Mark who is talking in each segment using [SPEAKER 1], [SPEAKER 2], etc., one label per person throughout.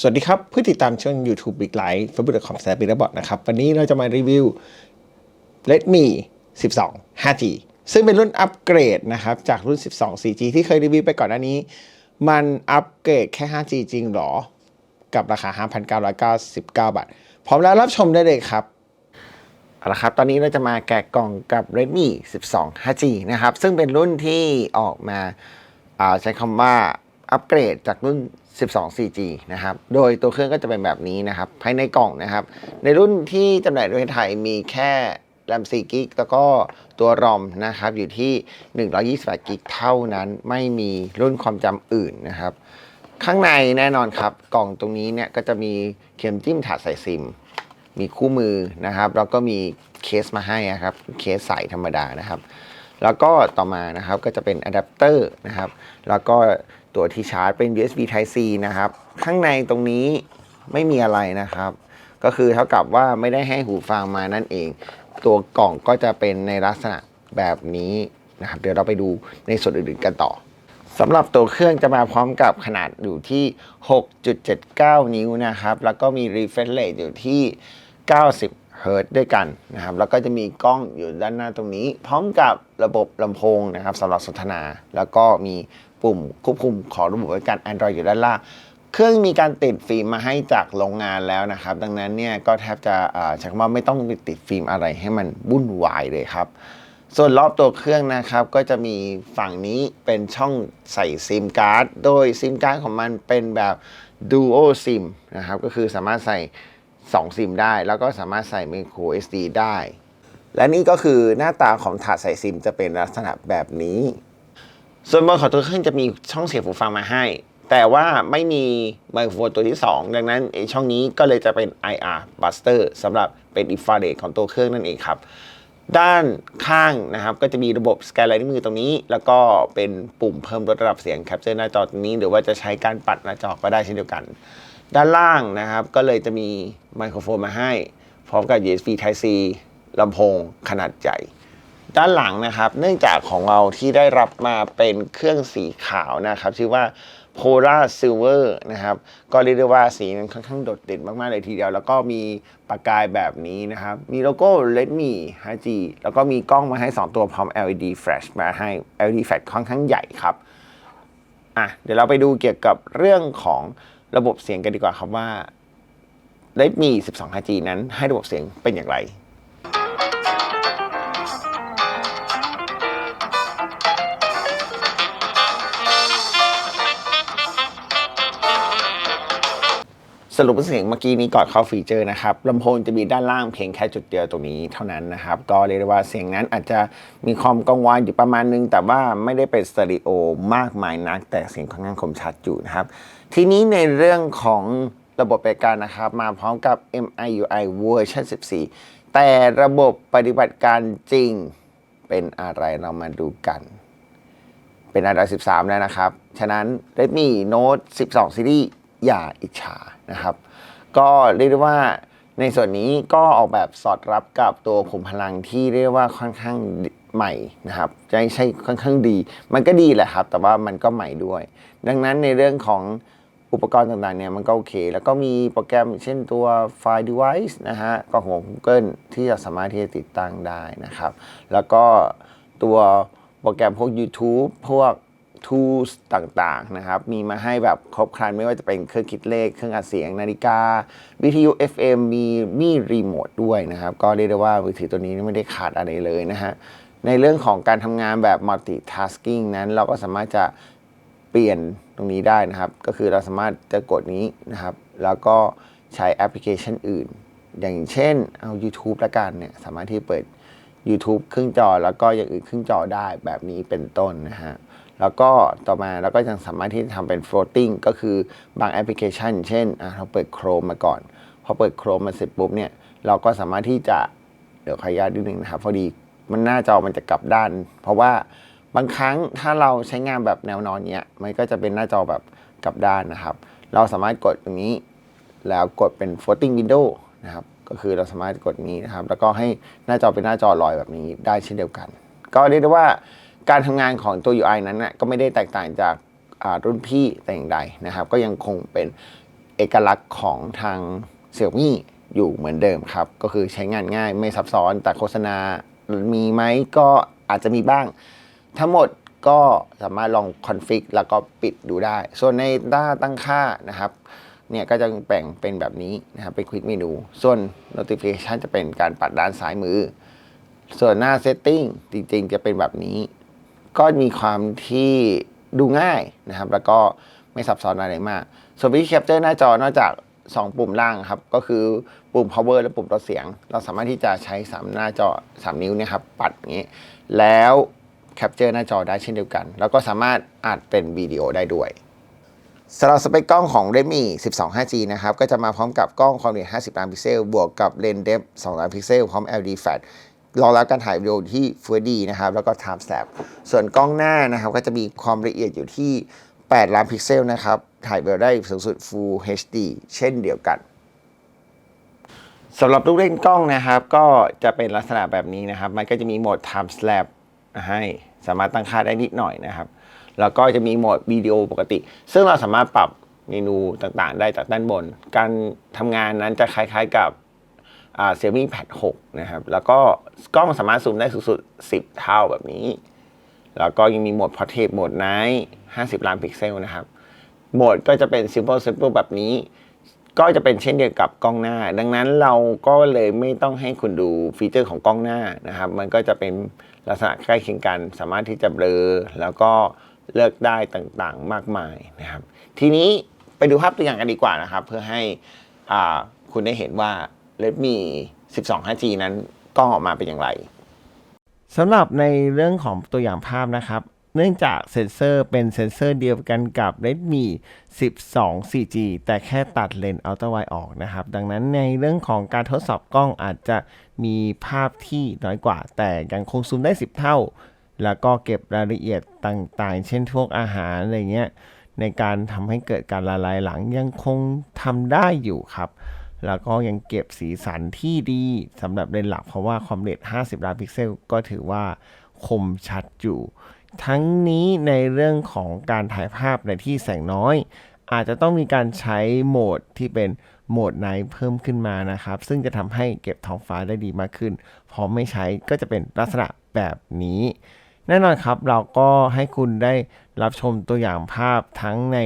[SPEAKER 1] สวัสดีครับผู้ติดตามช่อง YouTube Big Light ฟ a b u l c o m แซบิระบอทนะครับ วันนี้เราจะมารีวิว Redmi 12 5G ซึ่งเป็นรุ่นอัปเกรดนะครับ จากรุ่น 12 4G ที่เคยรีวิวไปก่อนหน้านี้ มันอัปเกรดแค่ 5G จริงหรอ กับราคา 5,999 บาท พร้อมแล้วรับชมได้เลยครับเอาละครับ ตอนนี้เราจะมาแกะกล่องกับ Redmi 12 5G นะครับ ซึ่งเป็นรุ่นที่ออกมาใช้คำว่า อัปเกรดจากรุ่น 12 4G นะครับ โดยตัวเครื่องก็จะเป็นแบบนี้นะครับ ภายในกล่องนะครับ ในรุ่นที่จำหน่ายโดยไทยมีแค่แรม4กิกแล้วก็ตัวรอมนะครับ อยู่ที่ 128กิกเท่านั้นไม่มีรุ่นความจำอื่นนะครับ ข้างในแน่นอนครับ กล่องตรงนี้เนี่ยก็จะมีเข็มจิ้มถาดใส่ซิม มีคู่มือนะครับ แล้วก็มีเคสมาให้นะครับ เคสใสธรรมดานะครับ แล้วก็ต่อมานะครับก็จะเป็นอะแดปเตอร์นะครับ แล้วก็ ตัวที่ชาร์จเป็น USB Type C นะครับ ข้างในตรงนี้ไม่มีอะไรนะครับ ก็คือเท่ากับว่าไม่ได้ให้หูฟังมานั่นเอง ตัวกล่องก็จะเป็นในลักษณะแบบนี้นะครับ เดี๋ยวเราไปดูในส่วนอื่นๆกันต่อสำหรับตัวเครื่องจะมาพร้อมกับขนาดอยู่ที่ 6.79 นิ้วนะครับ แล้วก็มี refresh rate อยู่ที่ 90เฮิรต์ด้วยกันนะครับ แล้วก็จะมีกล้องอยู่ด้านหน้าตรงนี้ พร้อมกับระบบลำโพงนะครับสำหรับสนทนา แล้วก็มี ปุ่มควบคุมของระบบบริการ Android อยู่ด้านล่างเครื่องมีการติดฟิล์มมาให้จากโรงงานแล้วนะครับ ดังนั้นเนี่ยก็แทบจะใช้คำว่าไม่ต้องติดฟิล์มอะไรให้มันวุ่นวายเลยครับ ส่วนรอบตัวเครื่องนะครับ ก็จะมีฝั่งนี้เป็นช่องใส่ซิมการ์ดโดยซิมการ์ดของมันเป็นแบบ Dual SIM นะครับ ก็คือสามารถใส่ 2 ซิมได้ แล้วก็สามารถใส่ micro SD ได้ และนี่ก็คือหน้าตาของถาดใส่ซิมจะเป็นลักษณะแบบนี้ ส่วนบนของตัวเครื่องจะมีช่องเสียบหูฟังมาให้ แต่ว่าไม่มีไมโครโฟนตัวที่ 2 ดังนั้นไอช่องนี้ก็เลยจะเป็น IR Buster สำหรับเป็นอินฟราเรดของตัวเครื่องนั่นเองครับ ด้านข้างนะครับก็จะมีระบบสแกนลายนิ้วมือตรงนี้ แล้วก็เป็นปุ่มเพิ่มลดระดับเสียงแคปเจอร์หน้าจอตรงนี้ หรือว่าจะใช้การปัดหน้าจอก็ได้เช่นเดียวกัน ด้านล่างนะครับก็เลยจะมีไมโครโฟนมาให้ พร้อมกับ USB Type C ลำโพงขนาดใหญ่ ด้านหลังนะครับ เนื่องจากของเราที่ได้รับมาเป็นเครื่องสีขาวนะครับ ชื่อว่า Polar Silver นะครับ ก็เรียกได้ว่าสีนั้นค่อนข้างโดดเด่นมาก ๆ เลยทีเดียว แล้วก็มีประกายแบบนี้นะครับ มีโลโก้ Redmi 5G แล้วก็มีกล้องมาให้ 2 ตัวพร้อม LED flash มาให้ LED flash ค่อนข้างใหญ่ครับอะเดี๋ยวเราไปดูเกี่ยวกับเรื่องของระบบเสียงกันดีกว่าครับว่า Redmi 12 5G นั้นให้ระบบเสียงเป็นอย่างไร สรุปเสียงเมื่อกี้นี้ก่อนเข้าฟีเจอร์นะครับลำโพงจะมีด้านล่างเพียงแค่จุดเดียวตรงนี้เท่านั้นนะครับ ก็เรียกได้ว่าเสียงนั้นอาจจะมีความกังวานอยู่ประมาณนึง แต่ว่าไม่ได้เป็นสเตอริโอมากมายนัก แต่เสียงค่อนข้างคมชัดอยู่นะครับ ทีนี้ในเรื่องของระบบปฏิการนะครับ มาพร้อมกับ MIUI เวอร์ชัน14 แต่ระบบปฏิบัติการจริงเป็นอะไรเรามาดูกัน เป็น Android 13 แล้วนะครับ ฉะนั้น Redmi Note 12 Series อย่าอิจฉานะครับ ก็เรียกได้ว่าในส่วนนี้ก็ออกแบบสอดรับกับตัวขุมพลังที่เรียกว่าค่อนข้างใหม่นะครับจะไม่ใช่ค่อนข้างดี มันก็ดีแหละครับ แต่ว่ามันก็ใหม่ด้วย ดังนั้นในเรื่องของอุปกรณ์ต่างๆเนี่ยมันก็โอเค แล้วก็มีโปรแกรมเช่นตัว File Device นะฮะก็ของ Google ที่จะสามารถที่จะติดตั้งได้นะครับ แล้วก็ตัวโปรแกรมพวก YouTube พวก tools ต่างๆนะครับ มีมาให้แบบครบครันไม่ว่าจะเป็นเครื่องคิดเลข เครื่องอัดเสียง นาฬิกา วิทยุ FM มีมีรีโมทด้วยนะครับ ก็เรียกได้ว่ามือถือตัวนี้ไม่ได้ขาดอะไรเลยนะฮะ ในเรื่องของการทำงานแบบ multitasking นั้นเราก็สามารถจะเปลี่ยนตรงนี้ได้นะครับ ก็คือเราสามารถจะกดนี้นะครับ แล้วก็ใช้แอปพลิเคชันอื่น อย่างเช่นเอา YouTube ละกันเนี่ยสามารถที่เปิด YouTube ครึ่งจอแล้วก็อย่างอื่นครึ่งจอได้แบบนี้เป็นต้นนะฮะ แล้วก็ต่อมาเราก็ยังสามารถที่จะทำเป็น floating ก็คือบางแอปพลิเคชัน เช่นเราเปิด Chrome มาก่อน พอเปิด Chrome มาเสร็จปุ๊บเนี่ยเราก็สามารถที่จะเดี๋ยวขออนุญาตนิดนึงนะครับพอดีมันหน้าจอมันจะกลับด้าน เพราะว่าบางครั้งถ้าเราใช้งานแบบแนวนอนเนี้ยมันก็จะเป็นหน้าจอแบบกลับด้านนะครับ เราสามารถกดตรงนี้ แล้วกดเป็น floating window นะครับก็คือเราสามารถกดนี้นะครับ แล้วก็ให้หน้าจอเป็นหน้าจอลอยแบบนี้ได้เช่นเดียวกัน ก็เรียกได้ว่า การทำงานของตัว UI นั้นนะก็ไม่ได้แตกต่างจากรุ่นพี่แต่อย่างใดนะครับ ก็ยังคงเป็น
[SPEAKER 2] เอกลักษณ์ของทาง Xiaomi อยู่เหมือนเดิมครับ ก็คือใช้งานง่ายไม่ซับซ้อนแต่โฆษณามีไหมก็อาจจะมีบ้าง ทั้งหมดก็สามารถลองคอนฟิกแล้วก็ปิดดูได้ ส่วนในหน้าตั้งค่านะครับเนี่ยก็จะแบ่งเป็นแบบนี้นะครับเป็นควิกเมนู ส่วน notification จะเป็นการปัดด้านซ้ายมือ ส่วนหน้า setting จริงๆ จะเป็นแบบนี้ ก็มีความที่ดูง่ายนะครับ แล้วก็ไม่ซับซ้อนอะไรมาก ส่วนวิธีแคปเจอร์หน้าจอนอกจาก 2 ปุ่มล่างครับ ก็คือปุ่ม power และปุ่มลดเสียง เราสามารถที่จะใช้ 3 หน้าจอ 3 นิ้วเนี่ยครับ ปัดอย่างนี้ แล้วแคปเจอร์หน้าจอได้เช่นเดียวกัน แล้วก็สามารถอัดเป็นวิดีโอได้ด้วยสำหรับสเปคกล้องของ Redmi 12 5G นะครับ ก็จะมาพร้อมกับกล้องความละเอียด 50 ล้านพิกเซล บวกกับเลนส์เดฟ2ล้านพิกเซล พร้อม LED flash รองรับการถ่ายวิดีโอที่ Full HD นะครับ แล้วก็ Time Lapse ส่วนกล้องหน้านะครับ ก็จะมีความละเอียดอยู่ที่ 8 ล้านพิกเซลนะครับ ถ่ายวิดีโอได้สูงสุด Full HD เช่นเดียวกันสำหรับลูกเล่นกล้องนะครับ ก็จะเป็นลักษณะแบบนี้นะครับ มันก็จะมีโหมด Time Lapse ให้สามารถตั้งค่าได้นิดหน่อยนะครับ แล้วก็จะมีโหมดวิดีโอปกติ ซึ่งเราสามารถปรับเมนูต่างๆ ได้จากด้านบน การทำงานนั้นจะคล้ายๆกับ อ่า Xiaomi Pad 6นะครับ แล้วก็กล้องสามารถซูมได้สูงสุด 10 เท่าแบบนี้ แล้วก็ยังมีโหมด Portrait โหมด Night 50 ล้านพิกเซลนะครับ โหมดก็จะเป็น Simple Simple แบบนี้ ก็จะเป็นเช่นเดียวกับกล้องหน้า ดังนั้นเราก็เลยไม่ต้องให้คุณดูฟีเจอร์ของกล้องหน้านะครับ มันก็จะเป็นลักษณะใกล้เคียงกัน สามารถที่จะเบลอ แล้วก็เลือกได้ต่างๆ มากมายนะครับ ทีนี้ไปดูภาพตัวอย่างกันดีกว่านะครับ เพื่อให้อ่าคุณได้เห็นว่า Redmi 12 5G นั้นกล้องออกมาเป็นอย่างไร
[SPEAKER 1] สำหรับในเรื่องของตัวอย่างภาพนะครับ เนื่องจากเซ็นเซอร์เป็นเซ็นเซอร์เดียวกันกับ Redmi 12 4G แต่แค่ตัดเลนส์อัลตร้าไวออกนะครับ ดังนั้นในเรื่องของการทดสอบกล้องอาจจะมีภาพที่น้อยกว่า แต่ยังคงซูมได้ 10 เท่า แล้วก็เก็บรายละเอียดต่างๆ เช่นพวกอาหารอะไรเงี้ยในการทำให้เกิดการละลายหลังยังคงทำได้อยู่ครับ แล้วก็ยังเก็บสีสันที่ดีสำหรับเลนส์หลัก เพราะว่าความละเอียด50 ล้านพิกเซล ก็ถือว่าคมชัดอยู่ ทั้งนี้ในเรื่องของการถ่ายภาพในที่แสงน้อย อาจจะต้องมีการใช้โหมดที่เป็นโหมดไนท์เพิ่มขึ้นมานะครับ ซึ่งจะทำให้เก็บท้องฟ้าได้ดีมากขึ้น พอไม่ใช้ก็จะเป็นลักษณะแบบนี้ แน่นอนครับเราก็ให้คุณได้รับชมตัวอย่างภาพทั้งใน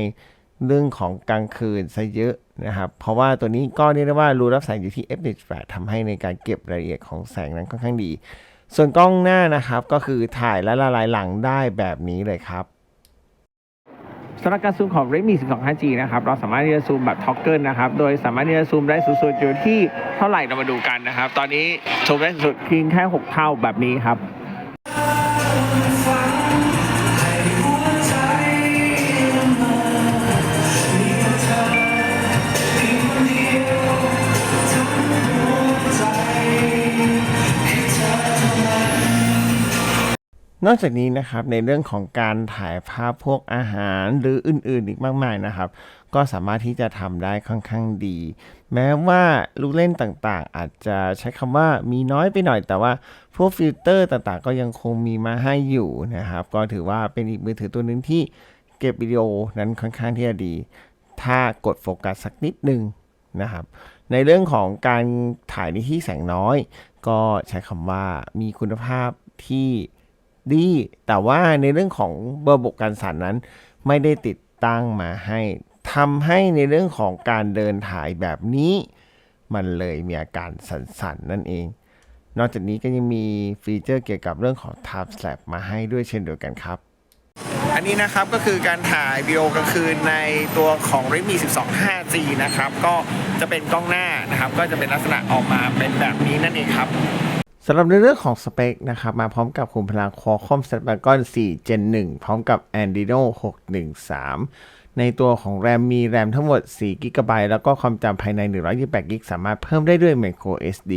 [SPEAKER 1] เรื่องของกลางคืนซะเยอะ นะครับ เพราะว่าตัวนี้ก็เรียกได้ว่ารูรับแสงอยู่ที่ f1.8 ทำให้ในการเก็บรายละเอียดของแสงนั้นค่อนข้างดี ส่วนกล้องหน้านะครับก็คือถ่ายและละลายหลังได้แบบนี้เลยครับสำหรับการซูมของ Redmi 12 5G นะครับ เราสามารถที่จะซูมแบบท็อกเกิลนะครับ โดยสามารถที่จะซูมได้สูงสุดอยู่ที่เท่าไหร่เรามาดูกันนะครับ ตอนนี้ซูมได้สูงสุดเพียงแค่ 6 เท่าแบบนี้ครับ นอกจากนี้นะครับในเรื่องของการถ่ายภาพพวกอาหารหรืออื่นๆอีกมากมายนะครับ ก็สามารถที่จะทำได้ค่อนข้างดี แม้ว่าลูกเล่นต่างๆ อาจจะใช้คำว่ามีน้อยไปหน่อยแต่ว่าพวกฟิลเตอร์ต่างๆ ก็ยังคงมีมาให้อยู่นะครับ ก็ถือว่าเป็นอีกมือถือตัวหนึ่งที่เก็บวิดีโอนั้นค่อนข้างที่จะดี ถ้ากดโฟกัสสักนิดหนึ่งนะครับ ในเรื่องของการถ่ายในที่แสงน้อย ก็ใช้คำว่ามีคุณภาพที่ ดี แต่ว่าในเรื่องของระบบการสั่นนั้น ไม่ได้ติดตั้งมาให้ทำให้ในเรื่องของการเดินถ่ายแบบนี้ มันเลยมีอาการสั่นๆ นั่นเอง นอกจากนี้ก็ยังมีฟีเจอร์เกี่ยวกับเรื่องของ Time Slap มาให้ด้วยเช่นเดียวกันครับอันนี้นะครับก็คือการถ่ายวิดีโอกลางคืนในตัวของ Redmi 12 5G นะครับ ก็จะเป็นกล้องหน้านะครับ ก็จะเป็นลักษณะออกมาเป็นแบบนี้นั่นเองครับ สำหรับในเรื่องของสเปคนะครับ มาพร้อมกับขุมพลัง Qualcomm Snapdragon 4 Gen 1 พร้อมกับ Adreno 613 ในตัวของแรมมีแรมทั้งหมด 4 g b แล้วก็ความจำภายใน 128 g b สามารถเพิ่มได้ด้วย Micro SD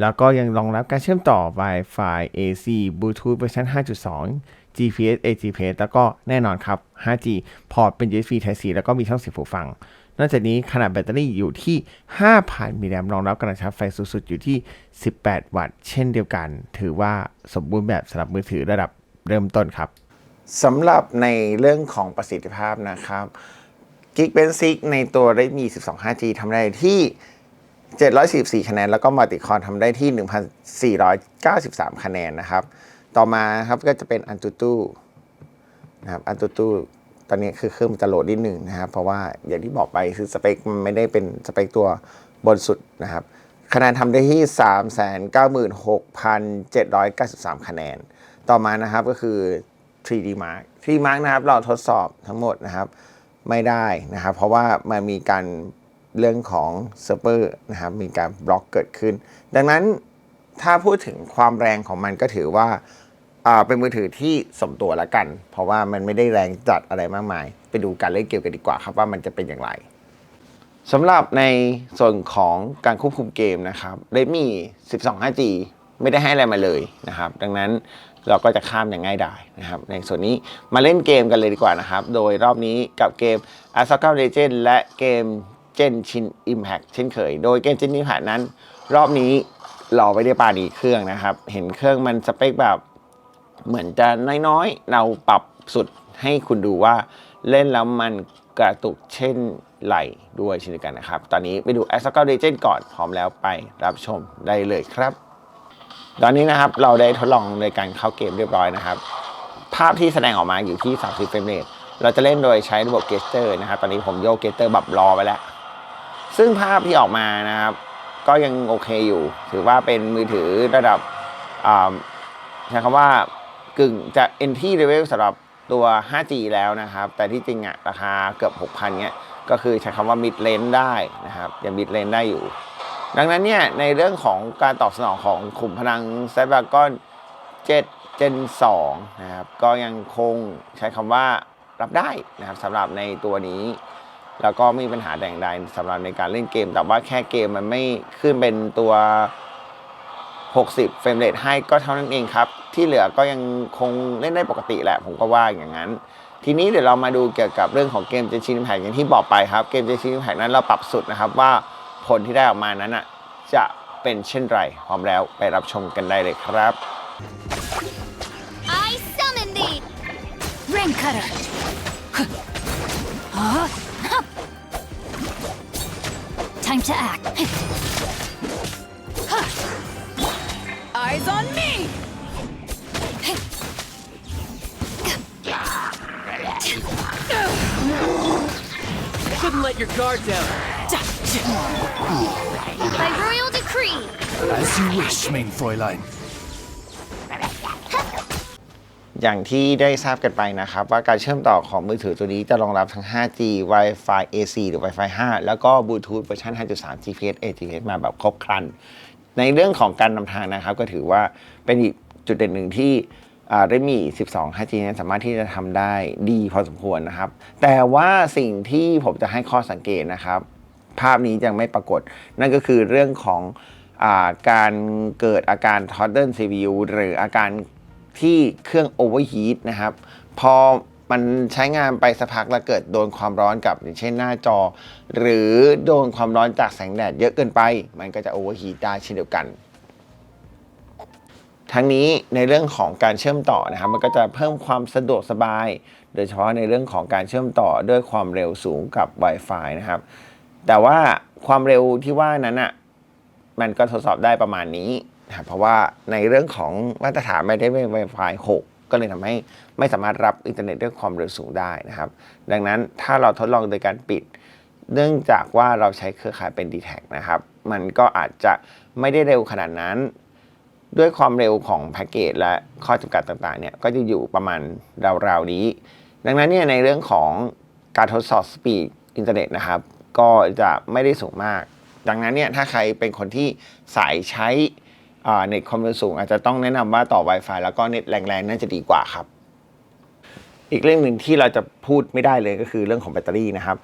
[SPEAKER 1] แล้วก็ยังรองรับการเชื่อมต่อ Wi-Fi AC Bluetooth เวอร์ชัน5.2 GPS AGPS แล้วก็แน่นอนครับ 5G พอร์ตเป็น USB Type C แล้วก็มีช่องเสียบหูฟัง นอกจากนี้ขนาดแบตเตอรี่อยู่ที่ 5,000 มิลลิแอมป์รองรับการชาร์จไฟสูงสุดอยู่ที่ 18 วัตต์ เช่นเดียวกัน ถือว่าสมบูรณ์แบบสำหรับมือถือระดับเริ่มต้นครับ
[SPEAKER 2] สำหรับในเรื่องของประสิทธิภาพนะครับ
[SPEAKER 1] Geekbench ในตัว Redmi 12 5G ทำได้ที่ 744 คะแนน แล้วก็ Multicon ทำได้ที่ 1,493 คะแนนนะครับ ต่อมาครับก็จะเป็น Antutu นะครับ Antutu ต ตอนนี้คือเครื่องมันจะโหลดนิดหนึ่งนะครับ เพราะว่าอย่างที่บอกไปคือสเปคมันไม่ได้เป็นสเปคตัวบนสุดนะครับ คะแนนทำได้ที่ 396,793 คะแนน ต่อมานะครับก็คือ 3D Mark 3D Mark นะครับเราทดสอบทั้งหมดนะครับ ไม่ได้นะครับ เพราะว่ามันมีการเรื่องของเซิร์ฟเวอร์นะครับ มีการบล็อกเกิดขึ้น ดังนั้นถ้าพูดถึงความแรงของมันก็ถือว่า อ่าเป็นมือถือที่สมตัวละกัน เพราะว่ามันไม่ได้แรงจัดอะไรมากมาย ไปดูการเล่นเกมกันดีกว่าครับว่ามันจะเป็นอย่างไรสำหรับในส่วนของการควบคุมเกมนะครับ Redmi 12 5G ไม่ได้ให้อะไรมาเลยนะครับ ดังนั้นเราก็จะข้ามอย่างง่ายดายนะครับ ในส่วนนี้มาเล่นเกมกันเลยดีกว่านะครับ โดยรอบนี้กับเกม a s a k a Legend และเกม Genshin Impact เช่นเคย โดยเกม Genshin Impact นั้น รอบนี้เราไม่ได้ปาดีเครื่องนะครับ เห็นเครื่องมันสเปคแบบ เหมือนจะน้อยๆ เราปรับสุดให้คุณดูว่าเล่นแล้วมันกระตุกเช่นไหลด้วยเช่นเดียวกันนะครับ ตอนนี้ไปดู a s a k a Legend ก่อนพร้อมแล้วไปรับชมได้เลยครับ ตอนนี้นะครับเราได้ทดลองในการเข้าเกมเรียบร้อยนะครับ ภาพที่แสดงออกมาอยู่ที่ 30 เฟรมเรทเราจะเล่นโดยใช้ระบบเกสเตอร์นะครับ ตอนนี้ผมโยกเกสเตอร์แบบรอไปแล้ว ซึ่งภาพที่ออกมานะครับ ก็ยังโอเคอยู่ ถือว่าเป็นมือถือระดับใช้คำว่า กึ่งจะ entry level สำหรับตัว 5G แล้วนะครับ แต่ที่จริงอะราคาเกือบ 6,000เนี่ยก็คือใช้คำว่า mid range ได้นะครับยัง mid range ได้อยู่ ดังนั้นเนี่ยในเรื่องของการตอบสนองของขุมพลัง Snapdragon 7 Gen 2นะครับก็ยังคงใช้คำว่ารับได้นะครับสำหรับในตัวนี้ แล้วก็ไม่มีปัญหาแต่อย่างใดสำหรับในการเล่นเกม แต่ว่าแค่เกมมันไม่ขึ้นเป็นตัว 60 เฟรมเรทให้ก็เท่านั้นเองครับ ที่เหลือก็ยังคงเล่นได้ปกติแหละผมก็ว่าอย่างนั้น ทีนี้เดี๋ยวเรามาดูเกี่ยวกับเรื่องของเกมเจชินแพกอย่างที่บอกไปครับ เกมเจชินแพกนั้นเราปรับสุดนะครับว่าผลที่ได้ออกมานั้นอะจะเป็นเช่นไรพร้อมแล้วไปรับชมกันได้เลยครับ
[SPEAKER 3] I summon thee!
[SPEAKER 4] Rain cutter. Huh? Huh. Time to act. Huh. Eyes on me.
[SPEAKER 5] Shouldn't let your guard down.
[SPEAKER 3] By royal decree!
[SPEAKER 5] As you wish, mein Fräulein.
[SPEAKER 1] อย่างที่ได้ทราบกันไปนะครับ ว่าการเชื่อมต่อของมือถือตัวนี้จะรองรับทั้ง 5G Wi-Fi AC หรือ Wi-Fi 5 แล้วก็ Bluetooth เวอร์ชัน5.3 GPS AGPS มาแบบครบครัน ในเรื่องของการนำทางนะครับ ก็ถือว่าเป็นอีกจุดเด่นหนึ่งที่ได้มี 12 5G นั้นสามารถที่จะทำได้ดีพอสมควรนะครับ แต่ว่าสิ่งที่ผมจะให้ข้อสังเกตนะครับ ภาพนี้ยังไม่ปรากฏ นั่นก็คือเรื่องของอาการเกิดอาการ toddle CPU หรืออาการที่เครื่อง overheat นะครับ พอ มันใช้งานไปสักพักแล้วเกิดโดนความร้อนกับอย่างเช่นหน้าจอ หรือโดนความร้อนจากแสงแดดเยอะเกินไป มันก็จะ overheat ได้เช่นเดียวกัน ทั้งนี้ในเรื่องของการเชื่อมต่อนะครับ มันก็จะเพิ่มความสะดวกสบาย โดยเฉพาะในเรื่องของการเชื่อมต่อด้วยความเร็วสูงกับ Wi-Fi นะครับ แต่ว่าความเร็วที่ว่านั้นอะมันก็ทดสอบได้ประมาณนี้นะเพราะว่าในเรื่องของมาตรฐานไม่ได้เป็น Wi-Fi 6 ก็เลยทำให้ ไม่สามารถรับอินเทอร์เน็ตด้วยความเร็วสูงได้นะครับ ดังนั้นถ้าเราทดลองโดยการปิด เนื่องจากว่าเราใช้เครือข่ายเป็น d t แทนะครับ มันก็อาจจะไม่ได้เร็วขนาดนั้น ด้วยความเร็วของแพ็กเกจและข้อจำกัดต่างๆเนี่ยก็จะอยู่ประมาณราวๆนี้ ดังนั้นเนี่ยในเรื่องของการทดสอบสปีดอินเทอร์เน็ตนะครับ ก็จะไม่ได้สูงมาก ดังนั้นเนี่ยถ้าใครเป็นคนที่สายใช้เน็ตความเร็วสูง อาจจะต้องแนะนำว่าต่อ Wi-Fi แล้วก็เน็ตแรงๆน่าจะดีกว่าครับ อีกเรื่องหนึ่งที่เราจะพูดไม่ได้เลยก็คือเรื่องของแบตเตอรี่นะครับ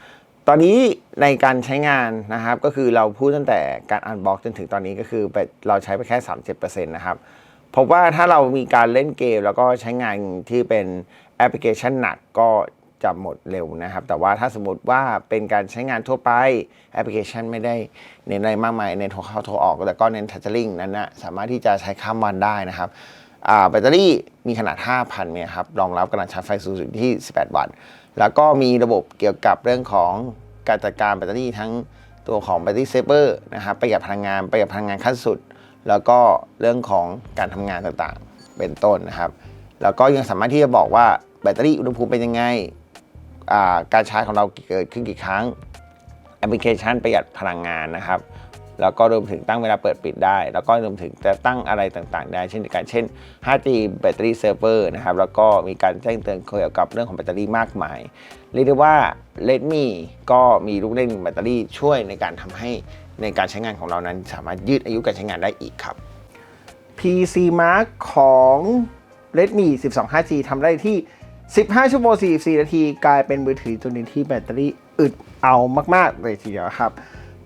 [SPEAKER 1] ตอนนี้ในการใช้งานนะครับ ก็คือเราพูดตั้งแต่การอันบ็อกจนถึงตอนนี้ก็คือเราใช้ไปแค่ 37%นะครับพบว่าถ้าเรามีการเล่นเกมแล้วก็ใช้งานที่เป็นแอปพลิเคชันหนักก็จะหมดเร็วนะครับ แต่ว่าถ้าสมมติว่าเป็นการใช้งานทั่วไปแอปพลิเคชันไม่ได้เน้นอะไรมากมายเน้นโทรเข้าโทรออกแต่ก็เน้นทัชลิงนั้นนะสามารถที่จะใช้ข้ามวันได้นะครับ
[SPEAKER 2] แบตเตอรี่มีขนาด 5,000เนี่ยครับรองรับกำลังชาร์จไฟสูงสุดที่ 18 วัตต์ แล้วก็มีระบบเกี่ยวกับเรื่องของการจัดการแบตเตอรี่ทั้งตัวของแบตเตอรี่เซฟเวอร์นะครับประหยัดพลังงานประหยัดพลังงานขั้นสุด แล้วก็เรื่องของการทำงานต่างๆ เป็นต้นนะครับ แล้วก็ยังสามารถที่จะบอกว่าแบตเตอรี่อุณหภูมิเป็นยังไงการชาร์จของเราเกิดขึ้นกี่ครั้งแอปพลิเคชันประหยัดพลังงานนะครับ แล้วก็รวมถึงตั้งเวลาเปิดปิดได้ แล้วก็รวมถึงจะตั้งอะไรต่างๆ ได้เช่นการเช่น 5G แบตเตอรี่เซิร์ฟเวอร์นะครับแล้วก็มีการแจ้งเตือนเกี่ยวกับเรื่องของแบตเตอรี่มากมาย เรียกได้ว่า Redmi ก็มีลูกเล่นแบตเตอรี่ช่วยในการทำให้ในการใช้งานของเรานั้น สามารถยืดอายุการใช้งานได้อีกครับ
[SPEAKER 1] PC Mark ของ Redmi 12 5G ทำได้ที่ 15 ชั่วโมง 44 นาที กลายเป็นมือถือตัวนึงที่แบตเตอรี่อึดเอามาก ๆ เลยทีเดียวครับ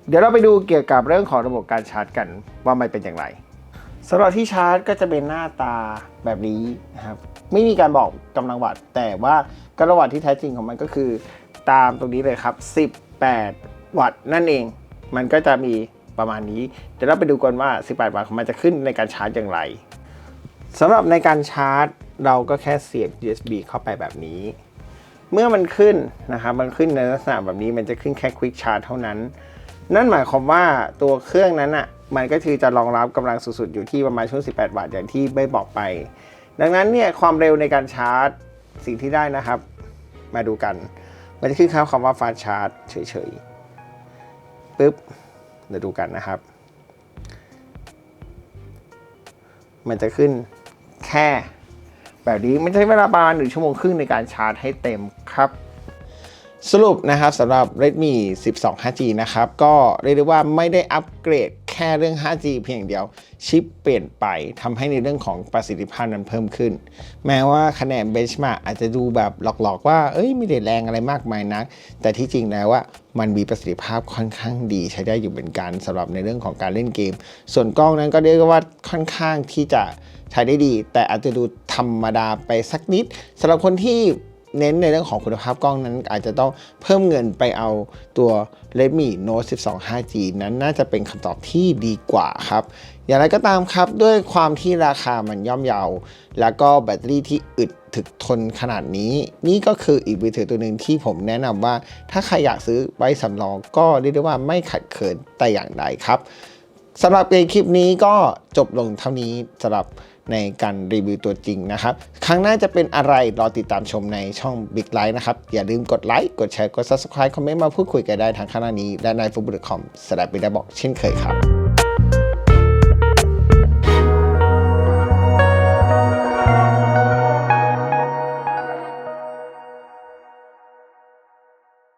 [SPEAKER 1] เดี๋ยวเราไปดูเกี่ยวกับเรื่องของระบบการชาร์จกันว่ามันเป็นอย่างไรสำหรับที่ชาร์จก็จะเป็นหน้าตาแบบนี้นะครับไม่มีการบอกกำลังวัตต์แต่ว่ากำลังวัตต์ที่แท้จริงของมันก็คือ ตามตรงนี้เลยครับ 18 วัตต์นั่นเอง มันก็จะมีประมาณนี้ เดี๋ยวเราไปดูกันว่า 18 วัตต์ของมันจะขึ้นในการชาร์จอย่างไรสำหรับในการชาร์จ เราก็แค่เสียบ USB เข้าไปแบบนี้ เมื่อมันขึ้นนะครับมันขึ้นในลักษณะแบบนี้มันจะขึ้นแค่ Quick Charge เท่านั้น นั่นหมายความว่าตัวเครื่องนั้นอะมันก็คือจะรองรับกำลังสุดๆอยู่ที่ประมาณช่วง 18 วัตต์อย่างที่ได้บอกไป ดังนั้นเนี่ยความเร็วในการชาร์จสิ่งที่ได้นะครับ มาดูกัน มันจะขึ้นคำว่า fast charge เฉยๆปึ๊บเดี๋ยวดูกันนะครับ มันจะขึ้นแค่ แบบนี้มันใช้เวลาประมาณหนึ่งชั่วโมงครึ่งในการชาร์จให้เต็มครับ สรุปนะครับสำหรับ Redmi 12 5G นะครับ ก็เรียกได้ว่าไม่ได้อัปเกรดแค่เรื่อง 5G เพียงอย่างเดียว ชิปเปลี่ยนไปทำให้ในเรื่องของประสิทธิภาพนั้นเพิ่มขึ้น แม้ว่าคะแนนเบนช์มาอาจจะดูแบบหลอกๆ ว่าเอ้ยไม่ได้แรงอะไรมากมายนัก แต่ที่จริงแล้วว่ามันมีประสิทธิภาพค่อนข้างดีใช้ได้อยู่เหมือนกันสำหรับในเรื่องของการเล่นเกม ส่วนกล้องนั้นก็เรียกว่าค่อนข้างที่จะใช้ได้ดี แต่อาจจะดูธรรมดาไปสักนิดสำหรับคนที่ เน้นในเรื่องของคุณภาพกล้องนั้น อาจจะต้องเพิ่มเงินไปเอาตัว Redmi Note 12 5G นั้นน่าจะเป็นคำตอบที่ดีกว่าครับ อย่างไรก็ตามครับด้วยความที่ราคามันย่อมเยา แล้วก็แบตเตอรี่ที่อึดถึกทนขนาดนี้ นี่ก็คืออีกมือถือตัวหนึ่งที่ผมแนะนำว่า ถ้าใครอยากซื้อไว้สำรองก็เรียกได้ว่าไม่ขัดเขินแต่อย่างใดครับสำหรับในคลิปนี้ก็จบลงเท่านี้สำหรับ ในการรีวิวตัวจริงนะครับ ครั้งหน้าจะเป็นอะไรรอติดตามชมในช่อง Big l i ์นะครับ อย่าลืมกดไลค์ กดแชร์ กด Subscribe คอมเมนต์มาพูดคุยกันได้ทางข้างหน้านี้ และใน f u b u c o m สำหรับไปได้บอกเช่นเคยครับ